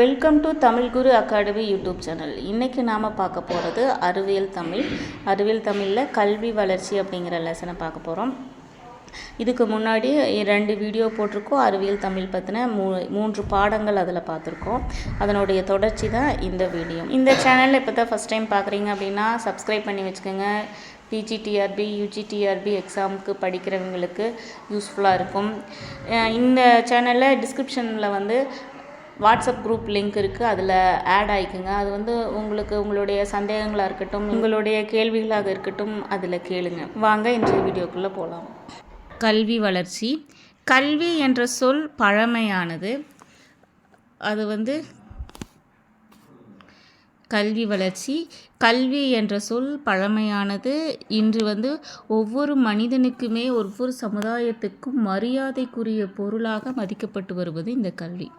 Welcome to Tamil Guru academy YouTube channel இன்றைக்கி நாம் பார்க்க போகிறது அறிவியல் தமிழ். அறிவியல் தமிழில் கல்வி வளர்ச்சி அப்படிங்கிற லெசனை பார்க்க போகிறோம் இதுக்கு முன்னாடி ரெண்டு வீடியோ போட்டிருக்கோம். அறிவியல் தமிழ் பற்றின மூ மூன்று பாடங்கள் அதில் பார்த்துருக்கோம். அதனுடைய தொடர்ச்சி தான் இந்த வீடியோ இந்த சேனலில் இப்போ தான் ஃபஸ்ட் டைம் பார்க்குறீங்க அப்படின்னா சப்ஸ்கிரைப் பண்ணி வச்சுக்கோங்க. பிஜிடிஆர்பி யூஜிடிஆர்பி எக்ஸாமுக்கு படிக்கிறவங்களுக்கு யூஸ்ஃபுல்லாக இருக்கும். இந்த சேனலில் டிஸ்கிரிப்ஷனில் வந்து வாட்ஸ்அப் குரூப் லிங்க் இருக்குது அதில் ஆட் ஆகிக்குங்க அது வந்து உங்களுக்கு உங்களுடைய சந்தேகங்களாக இருக்கட்டும் உங்களுடைய கேள்விகளாக இருக்கட்டும் அதில் கேளுங்க. வாங்க இன்றைய வீடியோக்குள்ளே போகலாம் கல்வி வளர்ச்சி. கல்வி என்ற சொல் பழமையானது. அது வந்து கல்வி வளர்ச்சி. கல்வி என்ற சொல் பழமையானது. இன்று வந்து ஒவ்வொரு மனிதனுக்குமே ஒவ்வொரு சமுதாயத்துக்கும் மரியாதைக்குரிய பொருளாக மதிக்கப்பட்டு வருவது இந்த கல்வி.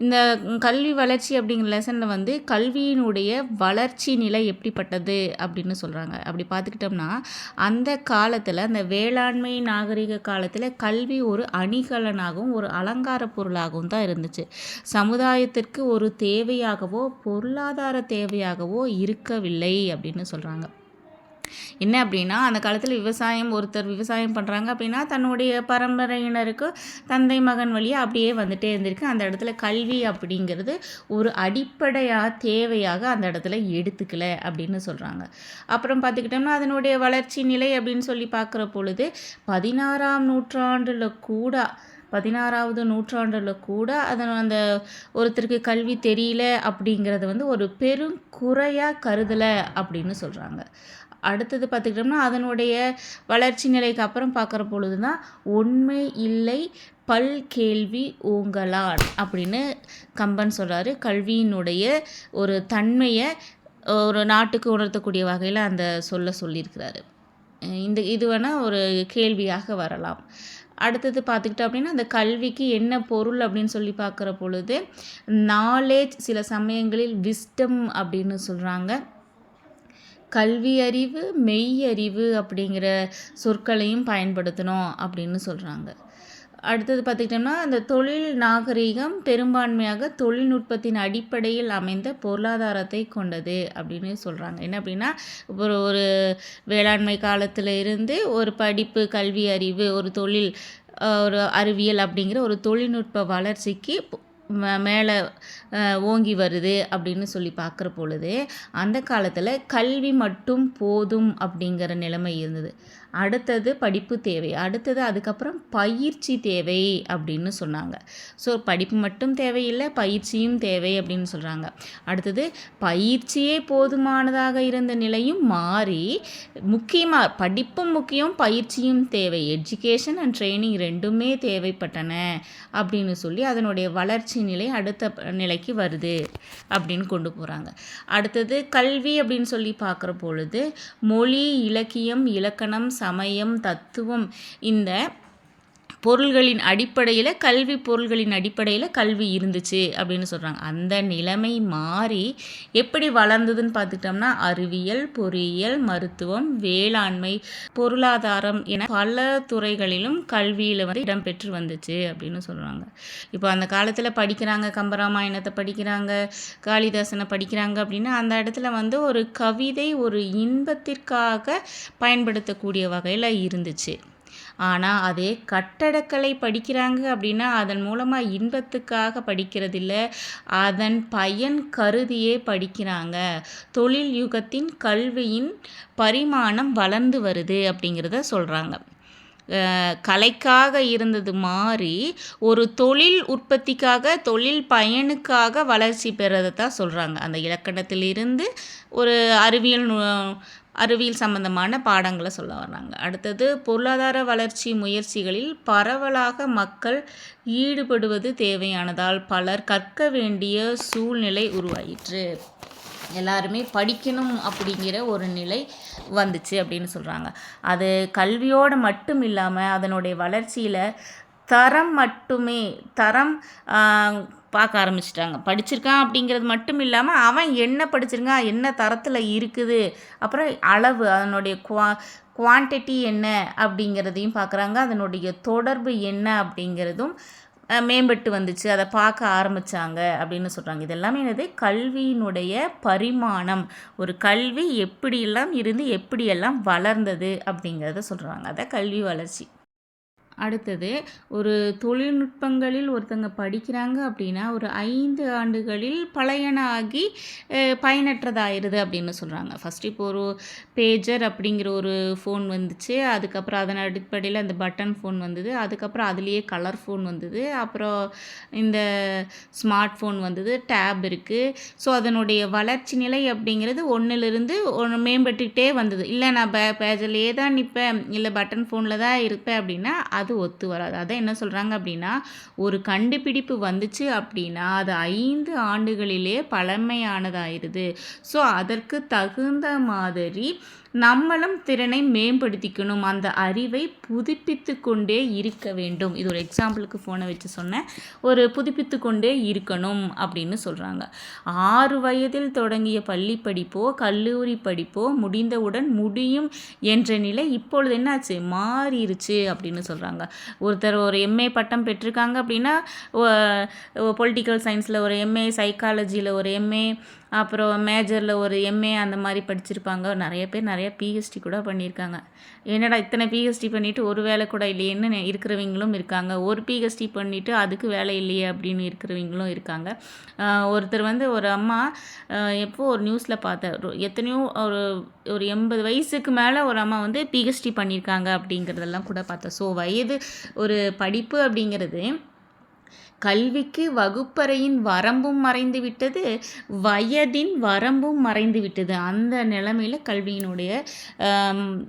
இந்த கல்வி வளர்ச்சி அப்படிங்கிற லெசனில் வந்து கல்வியினுடைய வளர்ச்சி நிலை எப்படிப்பட்டது அப்படின்னு சொல்கிறாங்க அப்படி பார்த்துக்கிட்டோம்னா அந்த காலத்தில் அந்த வேளாண்மை நாகரிக காலத்தில் கல்வி ஒரு அணிகலனாகவும் ஒரு அலங்கார பொருளாகவும் தான் இருந்துச்சு. சமுதாயத்திற்கு ஒரு தேவையாகவோ பொருளாதார தேவையாகவோ இருக்கவில்லை அப்படின்னு சொல்கிறாங்க என்ன அப்படின்னா அந்த காலத்தில் விவசாயம் ஒருத்தர் விவசாயம் பண்ணுறாங்க அப்படின்னா தன்னுடைய பரம்பரையினருக்கு தந்தை மகன் வழியாக அப்படியே வந்துட்டே இருந்திருக்கு. அந்த இடத்துல கல்வி அப்படிங்கிறது ஒரு அடிப்படையாக தேவையாக அந்த இடத்துல எடுத்துக்கல அப்படின்னு சொல்கிறாங்க அப்புறம் பார்த்துக்கிட்டோம்னா அதனுடைய வளர்ச்சி நிலை அப்படின்னு சொல்லி பார்க்குற பொழுது பதினாறாம் நூற்றாண்டில் கூட பதினாறாவது நூற்றாண்டில் கூட அதன் அந்த ஒருத்தருக்கு கல்வி தெரியல அப்படிங்கிறத வந்து ஒரு பெரும் குறையாக கருதலை அப்படின்னு சொல்கிறாங்க அடுத்தது பார்த்துக்கிட்டோம்னா அதனுடைய வளர்ச்சி நிலைக்கு அப்புறம் பார்க்குற பொழுது தான் உண்மை இல்லை பல் கேள்வி ஓங்கலான் அப்படின்னு கம்பன் சொல்கிறாரு கல்வியினுடைய ஒரு தன்மையை ஒரு நாட்டுக்கு உணர்த்தக்கூடிய வகையில் அந்த சொல்ல சொல்லியிருக்கிறாரு. இந்த இது வேணால் ஒரு கேள்வியாக வரலாம். அடுத்தது பார்த்துக்கிட்டோம் அப்படின்னா அந்த கல்விக்கு என்ன பொருள் அப்படின்னு சொல்லி பார்க்குற பொழுது நாலேஜ் சில சமயங்களில் விஸ்டம் அப்படின்னு சொல்கிறாங்க கல்வி அறிவு மெய் அறிவு அப்படிங்கிற சொற்களையும் பயன்படுத்தணும் அப்படின்னு சொல்கிறாங்க அடுத்தது பார்த்துக்கிட்டோம்னா அந்த தொழில் நாகரிகம் பெரும்பான்மையாக தொழில்நுட்பத்தின் அடிப்படையில் அமைந்த பொருளாதாரத்தை கொண்டது அப்படின்னு சொல்கிறாங்க என்ன அப்படின்னா ஒரு ஒரு வேளாண்மை காலத்தில் இருந்து ஒரு படிப்பு கல்வி அறிவு ஒரு தொழில் ஒரு அறிவியல் அப்படிங்கிற ஒரு தொழில்நுட்ப வளர்ச்சிக்கு மேலே ஓங்கி வருது அப்படின்னு சொல்லி பார்க்குற பொழுது அந்த காலத்தில் கல்வி மட்டும் போதும் அப்படிங்கிற நிலைமை இருந்தது. அடுத்தது படிப்பு தேவை. அடுத்தது அதுக்கப்புறம் பயிற்சி தேவை அப்படின்னு சொன்னாங்க. ஸோ படிப்பு மட்டும் தேவையில்லை பயிற்சியும் தேவை அப்படின்னு சொல்கிறாங்க அடுத்தது பயிற்சியே போதுமானதாக இருந்த நிலையும் மாறி முக்கியமாக படிப்பும் முக்கியம் பயிற்சியும் தேவை. எஜுகேஷன் அண்ட் ட்ரைனிங் ரெண்டுமே தேவைப்பட்டன அப்படின்னு சொல்லி அதனுடைய வளர்ச்சி நிலை அடுத்த நிலைக்கு வருது அப்படின்னு கொண்டு போகிறாங்க அடுத்தது கல்வி அப்படின்னு சொல்லி பார்க்குற பொழுது மொழி இலக்கியம் இலக்கணம் சமயம் தத்துவம். இந்த பொருள்களின் அடிப்படையில் கல்வி பொருள்களின் அடிப்படையில் கல்வி இருந்துச்சு அப்படின்னு சொல்கிறாங்க அந்த நிலைமை மாறி எப்படி வளர்ந்ததுன்னு பார்த்துக்கிட்டோம்னா அறிவியல் பொறியியல் மருத்துவம் வேளாண்மை பொருளாதாரம் என பல துறைகளிலும் கல்வியில் வந்து இடம்பெற்று வந்துச்சு அப்படின்னு சொல்கிறாங்க இப்போ அந்த காலத்தில் படிக்கிறாங்க கம்பராமாயணத்தை படிக்கிறாங்க காளிதாசனை படிக்கிறாங்க அப்படின்னா அந்த இடத்துல வந்து ஒரு கவிதை ஒரு இன்பத்திற்காக பயன்படுத்தக்கூடிய வகையில் இருந்துச்சு. ஆனால் அதே கட்டடக்கலை படிக்கிறாங்க அப்படின்னா அதன் மூலமாக இன்பத்துக்காக படிக்கிறதில்ல. அதன் பயன் கருதியே படிக்கிறாங்க. தொழில் யுகத்தின் கல்வியின் பரிமாணம் வளர்ந்து வருது அப்படிங்கிறத சொல்கிறாங்க கலைக்காக இருந்தது மாறி ஒரு தொழில் உற்பத்திக்காக தொழில் பயனுக்காக வளர்ச்சி பெறதை தான் சொல்கிறாங்க அந்த இலக்கணத்திலிருந்து ஒரு அறிவியல் அறிவியல் சம்பந்தமான பாடங்களை சொல்ல வர்றாங்க. அடுத்தது பொருளாதார வளர்ச்சி முயற்சிகளில் பரவலாக மக்கள் ஈடுபடுவது தேவையானதால் பலர் கற்க வேண்டிய சூழ்நிலை உருவாயிற்று. எல்லாருமே படிக்கணும் அப்படிங்கிற ஒரு நிலை வந்துச்சு அப்படின்னு சொல்கிறாங்க அது கல்வியோடு மட்டும் இல்லாமல் அதனுடைய வளர்ச்சியில் தரம் மட்டுமே தரம் பார்க்க ஆரம்பிச்சிட்டாங்க. படிச்சிருக்கான் அப்படிங்கிறது மட்டும் இல்லாமல் அவன் என்ன படிச்சிருக்கான் என்ன தரத்தில் இருக்குது அப்புறம் அளவு அதனுடைய குவா குவான்டிட்டி என்ன அப்படிங்கிறதையும் பார்க்குறாங்க. அதனுடைய தொடர்பு என்ன அப்படிங்கிறதும் மேம்பட்டு வந்துச்சு. அதை பார்க்க ஆரம்பித்தாங்க அப்படின்னு சொல்கிறாங்க இதெல்லாமே என்னது? கல்வியினுடைய பரிமாணம். ஒரு கல்வி எப்படியெல்லாம் இருந்து எப்படியெல்லாம் வளர்ந்தது அப்படிங்கிறத சொல்கிறாங்க அதை கல்வி வளர்ச்சி. அடுத்தது ஒரு தொழில்நுட்பங்களில் ஒருத்தங்க படிக்கிறாங்க அப்படின்னா ஒரு ஐந்து ஆண்டுகளில் பழையன ஆகி பயனற்றதாயிருது அப்படின்னு சொல்கிறாங்க ஃபஸ்ட்டு இப்போ ஒரு பேஜர் அப்படிங்கிற ஒரு ஃபோன் வந்துச்சு. அதுக்கப்புறம் அதன் அடிப்படையில் அந்த பட்டன் ஃபோன் வந்தது. அதுக்கப்புறம் அதுலேயே கலர் ஃபோன் வந்தது. அப்புறம் இந்த ஸ்மார்ட் ஃபோன் வந்தது. டேப் இருக்குது ஸோ அதனுடைய வளர்ச்சி நிலை அப்படிங்கிறது ஒன்றிலிருந்து ஒன்று மேம்பட்டுக்கிட்டே வந்தது. இல்லை நான் பே பேஜர்லேயே தான் நிற்பேன். இல்லை பட்டன் ஃபோனில் தான் இருப்பேன் அப்படின்னா அது ஒத்து வராது. அதான் என்ன சொல்கிறாங்க அப்படின்னா ஒரு கண்டுபிடிப்பு வந்துச்சு அப்படின்னா அது ஐந்து ஆண்டுகளிலே பழமையானதாயிருது. ஸோ அதற்கு தகுந்த மாதிரி நம்மளும் திறனை மேம்படுத்திக்கணும். அந்த அறிவை புதுப்பித்து கொண்டே இருக்க வேண்டும். இது ஒரு எக்ஸாம்பிளுக்கு ஃபோனை வச்சு சொன்னேன். ஒரு புதுப்பித்து கொண்டே இருக்கணும் அப்படின்னு சொல்கிறாங்க ஆறு வயதில் தொடங்கிய பள்ளி படிப்போ கல்லூரி படிப்போ முடிந்தவுடன் முடியும் என்ற நிலை இப்பொழுது என்னாச்சு? மாறிடுச்சு அப்படின்னு சொல்கிறாங்க ஒருத்தர் ஒரு எம்ஏ பட்டம் பெற்றிருக்காங்க அப்படின்னா பொலிட்டிக்கல் சயின்ஸில் ஒரு எம்ஏ சைக்காலஜியில் ஒரு எம்ஏ அப்புறம் மேஜரில் ஒரு எம்ஏ அந்த மாதிரி படிச்சிருப்பாங்க. நிறைய பேர் நிறைய பிஹெச்டி கூட பண்ணியிருக்காங்க. என்னடா இத்தனை பிஹெச்டி பண்ணிவிட்டு ஒரு வேலை கூட இல்லையேன்னு இருக்கிறவங்களும் இருக்காங்க. ஒரு பிஹெச்டி பண்ணிவிட்டு அதுக்கு வேலை இல்லையே அப்படின்னு இருக்கிறவங்களும் இருக்காங்க. ஒருத்தர் வந்து ஒரு அம்மா எப்போது எப்போ ஒரு நியூஸில் பார்த்தேன். எத்தனையோ ஒரு ஒரு எண்பது வயசுக்கு மேலே ஒரு அம்மா வந்து பிஹெச்டி பண்ணியிருக்காங்க அப்படிங்கிறதெல்லாம் கூட பார்த்தேன். ஸோ வயது ஒரு படிப்பு அப்படிங்கிறது கல்விக்கு வகுப்பறையின் வரம்பும் மறைந்து விட்டது வயதின் வரம்பும் மறைந்து விட்டது அந்த நிலைமையில கல்வியினுடைய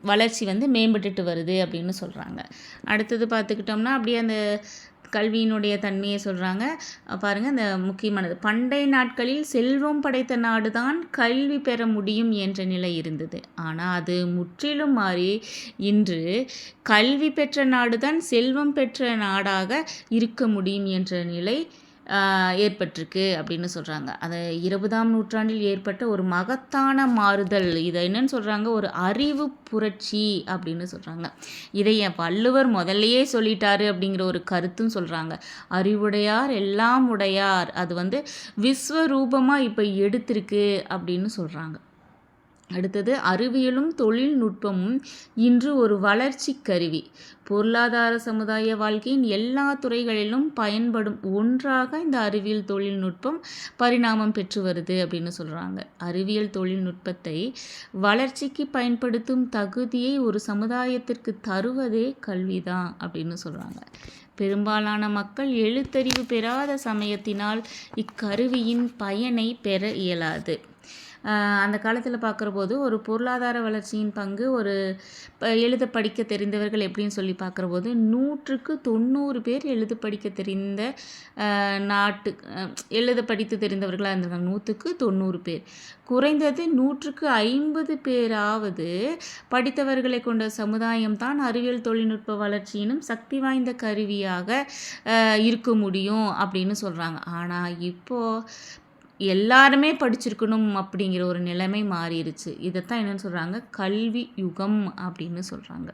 வளர்ச்சி வந்து மேம்பட்டுட்டு வருது அப்படின்னு சொல்கிறாங்க அடுத்தது பார்த்துக்கிட்டோம்னா அப்படியே அந்த கல்வியினுடைய தன்மையை சொல்கிறாங்க பாருங்கள் இந்த முக்கியமானது. பண்டைய நாட்களில் செல்வம் படைத்த நாடுதான் கல்வி பெற முடியும் என்ற நிலை இருந்தது. ஆனால் அது முற்றிலும் மாறி இன்று கல்வி பெற்ற நாடுதான் செல்வம் பெற்ற நாடாக இருக்க முடியும் என்ற நிலை ஏற்பட்டிருக்கு அப்படின்னு சொல்கிறாங்க அது இருபதாம் நூற்றாண்டில் ஏற்பட்ட ஒரு மகத்தான மாறுதல். இதை என்னன்னு சொல்கிறாங்க ஒரு அறிவு புரட்சி அப்படின்னு சொல்கிறாங்க இதை என் வள்ளுவர் முதல்லையே சொல்லிட்டாரு அப்படிங்கிற ஒரு கருத்தும் சொல்கிறாங்க அறிவுடையார் எல்லாம் உடையார். அது வந்து விஸ்வரூபமாக இப்போ எடுத்திருக்கு அப்படின்னு சொல்கிறாங்க அடுத்தது அறிவியலும் தொழில்நுட்பமும் இன்று ஒரு வளர்ச்சி கருவி. பொருளாதார சமுதாய வாழ்க்கையின் எல்லா துறைகளிலும் பயன்படும் ஒன்றாக இந்த அறிவியல் தொழில்நுட்பம் பரிணாமம் பெற்று வருது அப்படின்னு சொல்கிறாங்க அறிவியல் தொழில்நுட்பத்தை வளர்ச்சிக்கு பயன்படுத்தும் தகுதியை ஒரு சமுதாயத்திற்கு தருவதே கல்விதான் அப்படின்னு சொல்கிறாங்க பெரும்பாலான மக்கள் எழுத்தறிவு பெறாத சமயத்தினால் இக்கருவியின் பயனை பெற இயலாது. அந்த காலத்தில் பார்க்குற போது ஒரு பொருளாதார வளர்ச்சியின் பங்கு ஒரு ப- எழுத படிக்க தெரிந்தவர்கள் எப்படின்னு சொல்லி பார்க்குற போது நூற்றுக்கு தொண்ணூறு பேர் எழுத படிக்க தெரிந்த நாட்டு எழுத படித்து தெரிந்தவர்களாக இருந்திருக்காங்க. நூற்றுக்கு தொண்ணூறு பேர். குறைந்தது நூற்றுக்கு ஐம்பது பேராவது படித்தவர்களை கொண்ட சமுதாயம் தான் அறிவியல் தொழில்நுட்ப வளர்ச்சியினும் சக்தி வாய்ந்த கருவியாக இருக்க முடியும் அப்படின்னு சொல்கிறாங்க ஆனால் இப்போது எல்லாருமே படிச்சிருக்கணும் அப்படிங்கிற ஒரு நிலைமை மாறிடுச்சு. இதைத்தான் என்னென்னு சொல்கிறாங்க கல்வி யுகம் அப்படின்னு சொல்கிறாங்க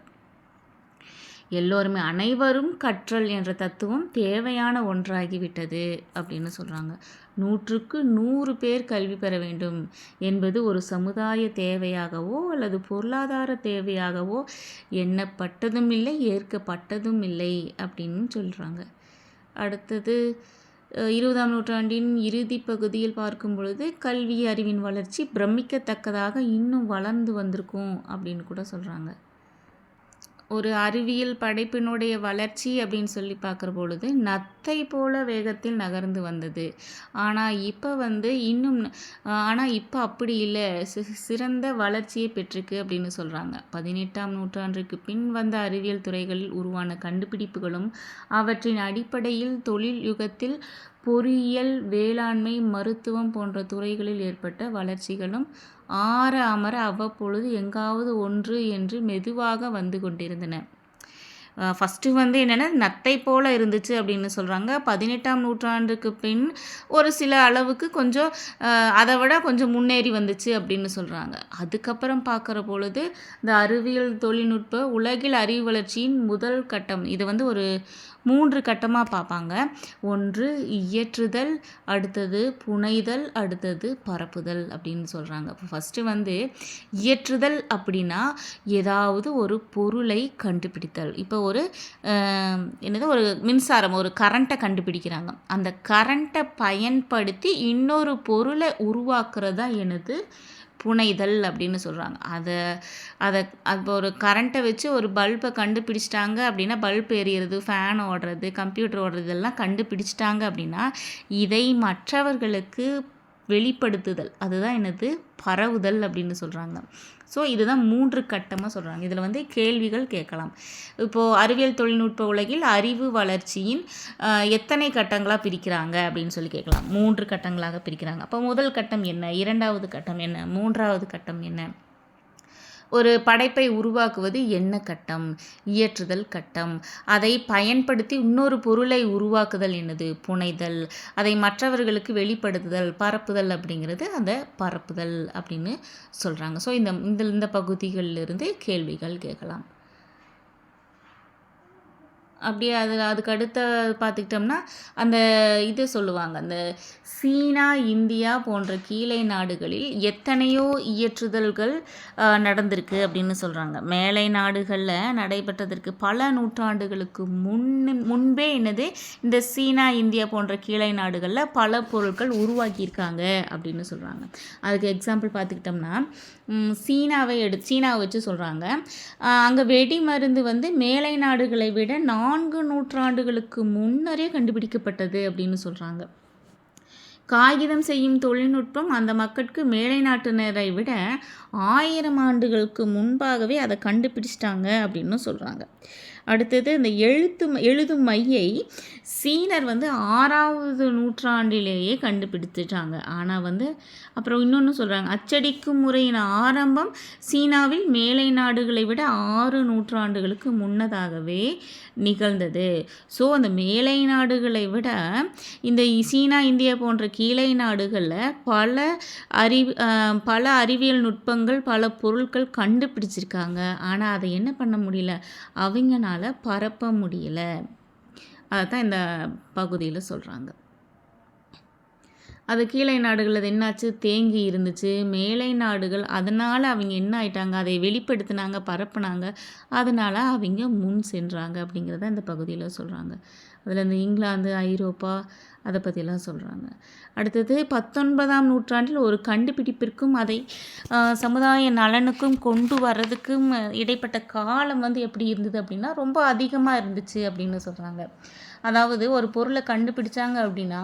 எல்லோருமே அனைவரும் கற்றல் என்ற தத்துவம் தேவையான ஒன்றாகிவிட்டது அப்படின்னு சொல்கிறாங்க நூற்றுக்கு நூறு பேர் கல்வி பெற வேண்டும் என்பது ஒரு சமுதாய தேவையாகவோ அல்லது பொருளாதார தேவையாகவோ எண்ணப்பட்டதும் இல்லை ஏற்கப்பட்டதும் இல்லை அப்படின்னு சொல்கிறாங்க அடுத்தது இருபதாம் நூற்றாண்டின் இறுதி பகுதியில் பார்க்கும் பொழுது கல்வி அறிவின் வளர்ச்சி பிரமிக்கத்தக்கதாக இன்னும் வளர்ந்து வந்திருக்கும் அப்படின்னு கூட சொல்கிறாங்க ஒரு அறிவியல் படைப்பினுடைய வளர்ச்சி அப்படின்னு சொல்லி பார்க்குற பொழுது நத்தை போல வேகத்தில் நகர்ந்து வந்தது. ஆனால் இப்போ வந்து இன்னும் ஆனால் இப்போ அப்படி இல்லை. சிறந்த வளர்ச்சியை பெற்றிருக்கு அப்படின்னு சொல்கிறாங்க பதினெட்டாம் நூற்றாண்டுக்கு பின் வந்த அறிவியல் துறைகளில் உருவான கண்டுபிடிப்புகளும் அவற்றின் அடிப்படையில் தொழில் யுகத்தில் பொறியியல் வேளாண்மை மருத்துவம் போன்ற துறைகளில் ஏற்பட்ட வளர்ச்சிகளும் ஆற அமர அவ்வப்பொழுது எங்காவது ஒன்று என்று மெதுவாக வந்து கொண்டிருந்தன. ஃபஸ்ட்டு வந்து என்னென்னா நத்தை போல இருந்துச்சு அப்படின்னு சொல்கிறாங்க பதினெட்டாம் நூற்றாண்டுக்கு பின் ஒரு சில அளவுக்கு கொஞ்சம் அதை விட கொஞ்சம் முன்னேறி வந்துச்சு அப்படின்னு சொல்கிறாங்க அதுக்கப்புறம் பார்க்குற பொழுது இந்த அறிவியல் தொழில்நுட்ப உலகில் அறிவு வளர்ச்சியின் முதல் கட்டம். இது வந்து ஒரு மூன்று கட்டமாக பார்ப்பாங்க. ஒன்று இயற்றுதல் அடுத்தது புனைதல் அடுத்தது பரப்புதல் அப்படின்னு சொல்கிறாங்க இப்போ ஃபஸ்ட்டு வந்து இயற்றுதல் அப்படின்னா ஏதாவது ஒரு பொருளை கண்டுபிடித்தல். இப்போ ஒரு என்னது ஒரு மின்சாரம் ஒரு கரண்ட்டை கண்டுபிடிக்கிறாங்க. அந்த கரண்ட்டை பயன்படுத்தி இன்னொரு பொருளை உருவாக்குறதா எனது என்னது? புனைதல் அப்படின்னு சொல்கிறாங்க அதை அதை அப்போ ஒரு கரண்ட்டை வச்சு ஒரு பல்பை கண்டுபிடிச்சிட்டாங்க அப்படின்னா பல்ப் எரியறது ஃபேன் ஓடுறது கம்ப்யூட்டர் ஓடுறது எல்லாம் கண்டுபிடிச்சிட்டாங்க அப்படின்னா இதை மற்றவர்களுக்கு வெளிப்படுத்துதல். அதுதான் என்னது? பரவுதல் அப்படின்னு சொல்கிறாங்க ஸோ இதுதான் மூன்று கட்டமாக சொல்கிறாங்க இதில் வந்து கேள்விகள் கேட்கலாம். இப்போது அறிவியல் தொழில்நுட்ப உலகில் அறிவு வளர்ச்சியின் எத்தனை கட்டங்களாக பிரிக்கிறாங்க அப்படின்னு சொல்லி கேட்கலாம். மூன்று கட்டங்களாக பிரிக்கிறாங்க. அப்போ முதல் கட்டம் என்ன? இரண்டாவது கட்டம் என்ன? மூன்றாவது கட்டம் என்ன? ஒரு படைப்பை உருவாக்குவது என்ன கட்டம்? இயற்றுதல் கட்டம். அதை பயன்படுத்தி இன்னொரு பொருளை உருவாக்குதல் என்னது? புனைதல். அதை மற்றவர்களுக்கு வெளிப்படுத்துதல் பரப்புதல் அப்படிங்கிறது அந்த பரப்புதல் அப்படின்னு சொல்கிறாங்க ஸோ இந்த இந்த பகுதிகளிலிருந்து கேள்விகள் கேட்கலாம். அப்படியே அது அதுக்கு அடுத்த பார்த்துக்கிட்டோம்னா அந்த இது சொல்லுவாங்க. அந்த சீனா இந்தியா போன்ற கீழே நாடுகளில் எத்தனையோ இயற்றுதல்கள் நடந்திருக்கு அப்படின்னு சொல்கிறாங்க மேலை நாடுகளில் நடைபெற்றதற்கு பல நூற்றாண்டுகளுக்கு முன் முன்பே என்னது இந்த சீனா இந்தியா போன்ற கீழே நாடுகளில் பல பொருட்கள் உருவாக்கியிருக்காங்க அப்படின்னு சொல்கிறாங்க அதுக்கு எக்ஸாம்பிள் பார்த்துக்கிட்டோம்னா சீனாவை எடு சீனாவை வச்சு சொல்கிறாங்க அங்கே வெடி மருந்து வந்து மேலை நாடுகளை விட நான் நான்கு நூற்றாண்டுகளுக்கு முன்னரே கண்டுபிடிக்கப்பட்டது அப்படின்னு சொல்கிறாங்க காகிதம் செய்யும் தொழில்நுட்பம் அந்த மக்களுக்கு மேலை நாட்டினரை விட ஆயிரம் ஆண்டுகளுக்கு முன்பாகவே அதை கண்டுபிடிச்சிட்டாங்க அப்படின்னு சொல்கிறாங்க அடுத்தது இந்த எழுத்து எழுதும் மையை சீனர் வந்து ஆறாவது நூற்றாண்டிலேயே கண்டுபிடிச்சிட்டாங்க ஆனால் வந்து அப்புறம் இன்னொன்று சொல்கிறாங்க அச்சடிக்கும் முறையின் ஆரம்பம் சீனாவில் மேலை நாடுகளை விட ஆறு நூற்றாண்டுகளுக்கு முன்னதாகவே நிகழ்ந்தது. ஸோ அந்த மேலை நாடுகளை விட இந்த சீனா இந்தியா போன்ற கீழை நாடுகளில் பல அறிவு பல அறிவியல் நுட்பங்கள் பல பொருட்கள் கண்டுபிடிச்சிருக்காங்க. ஆனால் அதை என்ன பண்ண முடியல? அவங்க அதனால் பரப்ப முடியல. அதை தான் இந்த பகுதியில் சொல்கிறாங்க அது கீழை நாடுகள் அது என்னாச்சு? தேங்கி இருந்துச்சு. மேலை நாடுகள் அதனால் அவங்க என்ன ஆயிட்டாங்க? அதை வெளிப்படுத்தினாங்க பரப்புனாங்க. அதனால் அவங்க முன் சென்றாங்க அப்படிங்கிறத இந்த பகுதியில் சொல்கிறாங்க அதில் இந்த இங்கிலாந்து ஐரோப்பா அதை பற்றிலாம் சொல்கிறாங்க அடுத்தது பத்தொன்பதாம் நூற்றாண்டில் ஒரு கண்டுபிடிப்பிற்கும் அதை சமுதாய நலனுக்கும் கொண்டு வர்றதுக்கும் இடைப்பட்ட காலம் வந்து எப்படி இருந்தது அப்படின்னா ரொம்ப அதிகமாக இருந்துச்சு அப்படின்னு சொல்கிறாங்க அதாவது ஒரு பொருளை கண்டுபிடிச்சாங்க அப்படின்னா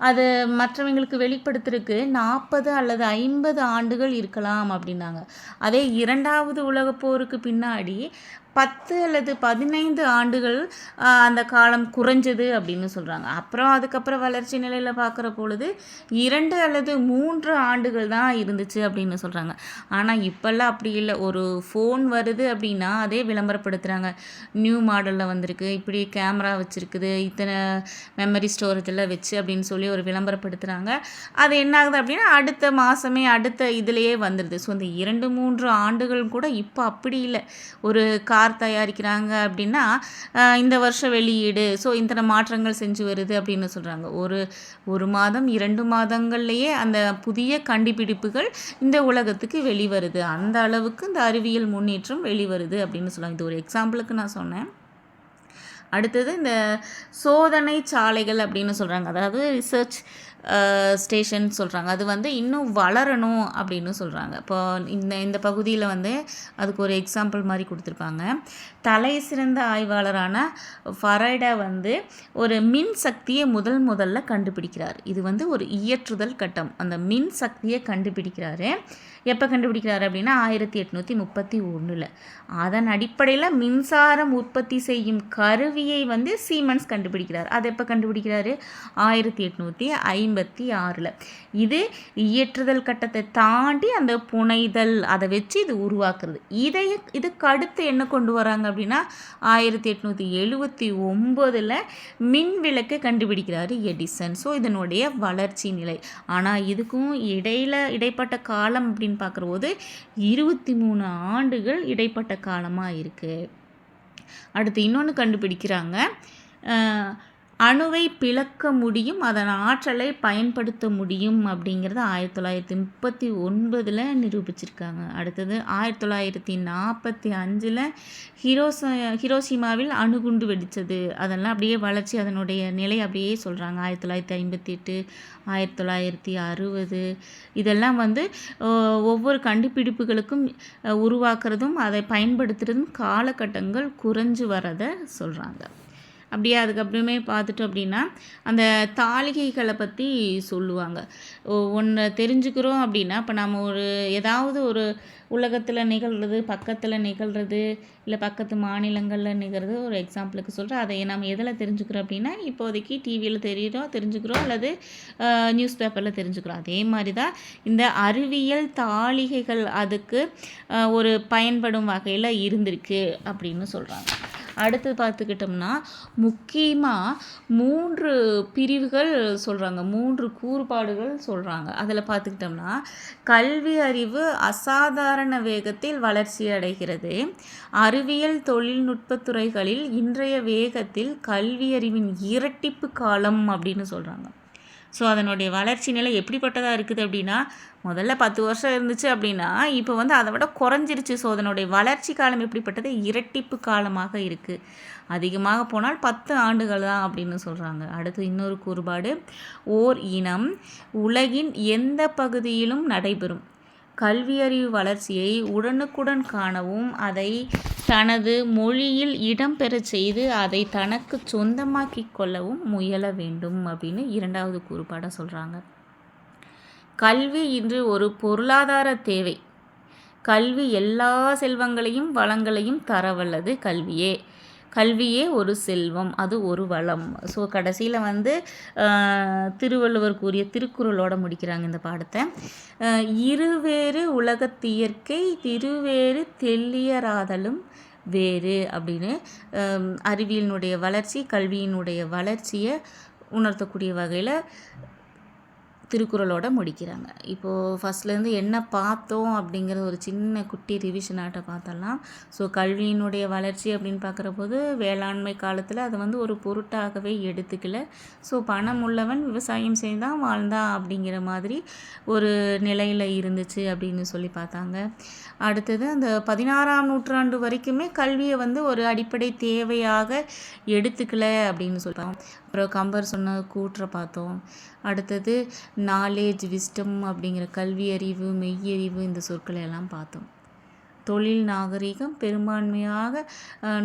அது மற்றவங்களுக்கு வெளிப்படுத்துறதுக்கு நாற்பது அல்லது ஐம்பது ஆண்டுகள் இருக்கலாம் அப்படின்னாங்க. அதே இரண்டாவது உலகப்போருக்கு பின்னாடி பத்து அல்லது பதினைந்து ஆண்டுகள் அந்த காலம் குறைஞ்சது அப்படின்னு சொல்கிறாங்க அப்புறம் அதுக்கப்புறம் வளர்ச்சி நிலையில் பார்க்குற பொழுது இரண்டு அல்லது மூன்று ஆண்டுகள் தான் இருந்துச்சு அப்படின்னு சொல்கிறாங்க ஆனால் இப்போல்லாம் அப்படி இல்லை. ஒரு ஃபோன் வருது அப்படின்னா அதே விளம்பரப்படுத்துகிறாங்க நியூ மாடலில் வந்திருக்கு இப்படி கேமரா வச்சுருக்குது இத்தனை மெமரி ஸ்டோரேஜில் வச்சு அப்படின்னு சொல்லி ஒரு விளம்பரப்படுத்துகிறாங்க அது என்ன ஆகுது அப்படின்னா அடுத்த மாதமே அடுத்த இதுலேயே வந்துடுது ஸோ இந்த இரண்டு மூன்று ஆண்டுகள் கூட இப்போ அப்படி இல்லை. ஒரு கா யார் தயாரிக்கிறாங்க அப்படின்னா இந்த வருஷம் வெளியீடு ஸோ இத்தனை மாற்றங்கள் செஞ்சு வருது அப்படின்னு சொல்கிறாங்க ஒரு ஒரு மாதம் இரண்டு மாதங்கள்லேயே அந்த புதிய கண்டுபிடிப்புகள் இந்த உலகத்துக்கு வெளிவருது. அந்த அளவுக்கு இந்த அறிவியல் முன்னேற்றம் வெளிவருது அப்படின்னு சொல்லுவாங்க இது ஒரு எக்ஸாம்பிளுக்கு நான் சொன்னேன். அடுத்தது இந்த சோதனை சாலைகள் அப்படின்னு சொல்கிறாங்க அதாவது ரிசர்ச் ஸ்டேஷன் சொல்கிறாங்க அது வந்து இன்னும் வளரணும் அப்படின்னு சொல்கிறாங்க இப்போ இந்த இந்த பகுதியில் வந்து அதுக்கு ஒரு எக்ஸாம்பிள் மாதிரி கொடுத்துருப்பாங்க. தலை சிறந்த ஆய்வாளரான ஃபரைடா வந்து ஒரு மின் சக்தியை முதல் முதல்ல கண்டுபிடிக்கிறார். இது வந்து ஒரு இயற்றுதல் கட்டம். அந்த மின் சக்தியை கண்டுபிடிக்கிறாரு. எப்போ கண்டுபிடிக்கிறாரு அப்படின்னா ஆயிரத்தி எட்நூற்றி முப்பத்தி ஒன்றில் அதன் அடிப்படையில் மின்சாரம் உற்பத்தி செய்யும் கருவியை வந்து சீமன்ஸ் கண்டுபிடிக்கிறார். அதை எப்போ கண்டுபிடிக்கிறாரு? ஆயிரத்தி எட்நூற்றி ஐம்பத்தி ஆறில். இது இயற்றுதல் கட்டத்தை தாண்டி அந்த புனைதல் அதை வச்சு இது உருவாக்குறது. இதை இதுக்கு அடுத்து என்ன கொண்டு வராங்க அப்படின்னா ஆயிரத்தி எட்நூற்றி எழுபத்தி ஒம்போதில் மின் விளக்கை கண்டுபிடிக்கிறாரு எடிசன் ஸோ இதனுடைய வளர்ச்சி நிலை. ஆனால் இதுக்கும் இடையில் இடைப்பட்ட காலம் அப்படின்னு பார்க்குறபோது இருபத்தி மூணு ஆண்டுகள் இடைப்பட்ட காலமாக இருக்குது அடுத்து இன்னொன்று கண்டுபிடிக்கிறாங்க. அணுவை பிளக்க முடியும் அதன் ஆற்றலை பயன்படுத்த முடியும் அப்படிங்கிறத ஆயிரத்தி தொள்ளாயிரத்தி முப்பத்தி ஒன்பதில் நிரூபிச்சிருக்காங்க. அடுத்தது ஆயிரத்தி தொள்ளாயிரத்தி நாற்பத்தி அஞ்சில் ஹிரோச ஹிரோஷிமாவில் அணுகுண்டு வெடித்தது. அதெல்லாம் அப்படியே வளர்ச்சி அதனுடைய நிலை அப்படியே சொல்கிறாங்க ஆயிரத்தி தொள்ளாயிரத்தி ஐம்பத்தி எட்டு ஆயிரத்தி தொள்ளாயிரத்தி அறுபது. இதெல்லாம் வந்து ஒவ்வொரு கண்டுபிடிப்புகளுக்கும் உருவாக்குறதும் அதை பயன்படுத்துகிறதும் காலகட்டங்கள் குறைஞ்சு வரதை சொல்கிறாங்க அப்படியே அதுக்கப்புறமே பார்த்துட்டோம் அப்படின்னா அந்த தாளிகைகளை பற்றி சொல்லுவாங்க. ஒன்று தெரிஞ்சுக்கிறோம் அப்படின்னா இப்போ நம்ம ஒரு ஏதாவது ஒரு உலகத்தில் நிகழ்கிறது பக்கத்தில் நிகழ்கிறது இல்லை பக்கத்து மாநிலங்களில் நிகழ்கிறது ஒரு எக்ஸாம்பிளுக்கு சொல்கிறேன் அதை நம்ம எதில் தெரிஞ்சுக்கிறோம் அப்படின்னா இப்போதைக்கு டிவியில் தெரியுறோம் தெரிஞ்சுக்கிறோம் அல்லது நியூஸ் பேப்பரில் தெரிஞ்சுக்கிறோம். அதே மாதிரி தான் இந்த அறிவியல் தாளிகைகள் அதுக்கு ஒரு பயன்படும் வகையில் இருந்திருக்கு அப்படின்னு சொல்கிறாங்க அடுத்து பார்த்துக்கிட்டோம்னா முக்கியமாக மூன்று பிரிவுகள் சொல்கிறாங்க மூன்று கூறுபாடுகள் சொல்கிறாங்க அதில் பார்த்துக்கிட்டோம்னா கல்வி அறிவு அசாதாரண வேகத்தில் வளர்ச்சி அடைகிறது. அறிவியல் தொழில்நுட்ப துறைகளில் இன்றைய வேகத்தில் கல்வியறிவின் இரட்டிப்பு காலம் அப்படின்னு சொல்கிறாங்க ஸோ அதனுடைய வளர்ச்சி நிலை எப்படிப்பட்டதாக இருக்குது அப்படின்னா முதல்ல பத்து வருஷம் இருந்துச்சு அப்படின்னா இப்போ வந்து அதை விட குறைஞ்சிருச்சு. ஸோ அதனுடைய வளர்ச்சி காலம் எப்படிப்பட்டது? இரட்டிப்பு காலமாக இருக்குது அதிகமாக போனால் பத்து ஆண்டுகள் தான் அப்படின்னு சொல்கிறாங்க அடுத்து இன்னொரு கூறுபாடு ஓர் இனம் உலகின் எந்த பகுதியிலும் நடைபெறும். கல்வியறிவு வளர்ச்சியை உடனுக்குடன் காணவும் அதை தனது மொழியில் இடம்பெறச் செய்து அதை தனக்கு சொந்தமாக்கி கொள்ளவும் முயல வேண்டும் அப்படின்னு இரண்டாவது கூறுபாடாக சொல்கிறாங்க கல்வி இன்று ஒரு பொருளாதார தேவை. கல்வி எல்லா செல்வங்களையும் வளங்களையும் தரவல்லது கல்வியே. கல்வியே ஒரு செல்வம் அது ஒரு வளம். ஸோ கடைசியில் வந்து திருவள்ளுவர் கூறிய திருக்குறளோட முடிக்கிறாங்க இந்த பாடத்தை. இருவேறு உலகத்தியற்கை திருவேறு தெல்லியராதலும் வேறு அப்படின்னு அறிவியலினுடைய வளர்ச்சி கல்வியினுடைய வளர்ச்சியை உணர்த்தக்கூடிய வகையில் திருக்குறளோட முடிக்கிறாங்க. இப்போது ஃபஸ்ட்லேருந்து என்ன பார்த்தோம் அப்படிங்கிற ஒரு சின்ன குட்டி ரிவிஷன் ஆட்டை பார்த்தலாம். ஸோ கல்வியினுடைய வளர்ச்சி அப்படின்னு பார்க்குற போது வேளாண்மை காலத்தில் அதை வந்து ஒரு பொருட்டாகவே எடுத்துக்கல. ஸோ பணம் உள்ளவன் விவசாயம் செய்தான் வாழ்ந்தான் அப்படிங்கிற மாதிரி ஒரு நிலையில் இருந்துச்சு அப்படின்னு சொல்லி பார்த்தாங்க. அடுத்தது அந்த பதினாறாம் நூற்றாண்டு வரைக்குமே கல்வியை வந்து ஒரு அடிப்படை தேவையாக எடுத்துக்கல அப்படின்னு சொல்லிட்டோம் அப்புறம் கம்பர் சொன்ன கூற்றை பார்த்தோம். அடுத்தது நாலேஜ் விஸ்டம் அப்படிங்கிற கல்வி அறிவு மெய்யறிவு இந்த சொற்களை எல்லாம் பார்த்தோம். தொழில் நாகரிகம் பெரும்பான்மையாக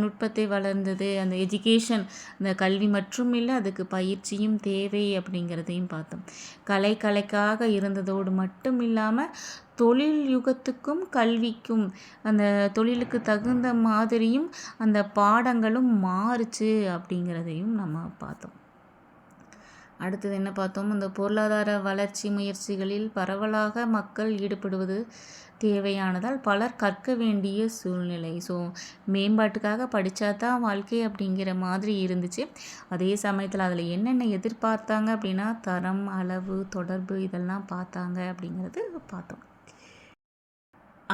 நுட்பத்தை வளர்ந்தது. அந்த எஜுகேஷன் அந்த கல்வி மற்றும் இல்லை அதுக்கு பயிற்சியும் தேவை அப்படிங்கிறதையும் பார்த்தோம். கலை கலைக்காக இருந்ததோடு மட்டும் இல்லாமல் தொழில் யுகத்துக்கும் கல்விக்கும் அந்த தொழிலுக்கு தகுந்த மாதிரியும் அந்த பாடங்களும் மாறுச்சு அப்படிங்கிறதையும் நம்ம பார்த்தோம். அடுத்தது என்ன பார்த்தோம்? இந்த பொருளாதார வளர்ச்சி முயற்சிகளில் பரவலாக மக்கள் ஈடுபடுவது தேவையானதால் பலர் கற்க வேண்டிய சூழ்நிலை. ஸோ மேம்பாட்டுக்காக படித்தா தான் வாழ்க்கை அப்படிங்கிற மாதிரி இருந்துச்சு. அதே சமயத்தில் அதில் என்னென்ன எதிர்பார்த்தாங்க அப்படின்னா தரம் அளவு தொடர்பு இதெல்லாம் பார்த்தாங்க அப்படிங்கிறது பார்த்தோம்.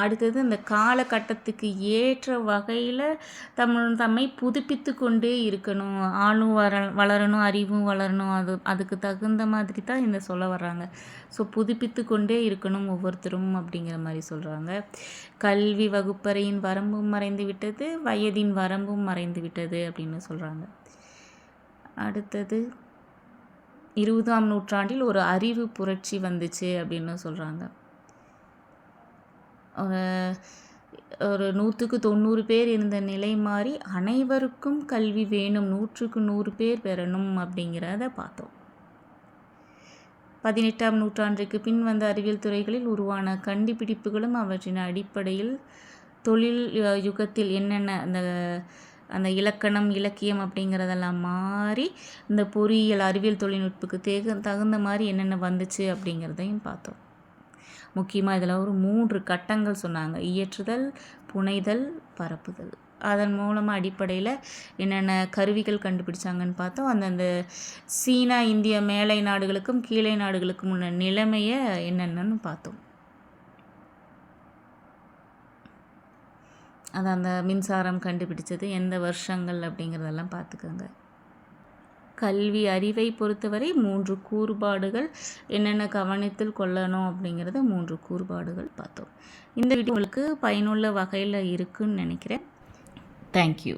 அடுத்தது அந்த காலகட்டத்துக்கு ஏற்ற வகையில் தமிழ் தம்மை புதுப்பித்து கொண்டே இருக்கணும். ஆளும் வர வளரணும் அறிவும் வளரணும். அது அதுக்கு தகுந்த மாதிரி தான் இந்த சொல்ல வர்றாங்க. ஸோ புதுப்பித்து கொண்டே இருக்கணும் ஒவ்வொருத்தரும் அப்படிங்கிற மாதிரி சொல்கிறாங்க கல்வி வகுப்பறையின் வரம்பும் மறைந்து விட்டது வயதின் வரம்பும் மறைந்து விட்டது அப்படின்னு சொல்கிறாங்க அடுத்தது இருபதாம் நூற்றாண்டில் ஒரு அறிவு புரட்சி வந்துச்சு அப்படின்னு சொல்கிறாங்க ஒரு நூற்றுக்கு தொண்ணூறு பேர் இருந்த நிலை மாறி அனைவருக்கும் கல்வி வேணும் நூற்றுக்கு நூறு பேர் பெறணும் அப்படிங்கிறத பார்த்தோம். பதினெட்டாம் நூற்றாண்டுக்கு பின் வந்த அறிவியல் துறைகளில் உருவான கண்டுபிடிப்புகளும் அவற்றின் அடிப்படையில் தொழில் யுகத்தில் என்னென்ன அந்த அந்த இலக்கணம் இலக்கியம் அப்படிங்கிறதெல்லாம் மாறி இந்த பொறியியல் அறிவியல் தொழில்நுட்பத்துக்கு தகுந்த மாதிரி என்னென்ன வந்துச்சு அப்படிங்கிறதையும் பார்த்தோம். முக்கியமாக இதில் ஒரு மூன்று கட்டங்கள் சொன்னாங்க. இயற்றுதல் புனைதல் பரப்புதல். அதன் மூலமாக அடிப்படையில் என்னென்ன கருவிகள் கண்டுபிடிச்சாங்கன்னு பார்த்தோம். அந்தந்த சீனா இந்திய மேலை நாடுகளுக்கும் கீழே நாடுகளுக்கும் உள்ள நிலைமையை என்னென்னு பார்த்தோம். அது அந்த மின்சாரம் கண்டுபிடிச்சது எந்த வருஷங்கள் அப்படிங்கிறதெல்லாம் பார்த்துக்கோங்க. கல்வி அறிவை பொறுத்தவரை மூன்று கூறுபாடுகள் என்னென்ன கவனத்தில் கொள்ளணும் அப்படிங்கிறத மூன்று கூறுபாடுகள் பார்த்தோம். இந்த வீடியோ உங்களுக்கு பயனுள்ள வகையில் இருக்குன்னு நினைக்கிறேன். தேங்க்யூ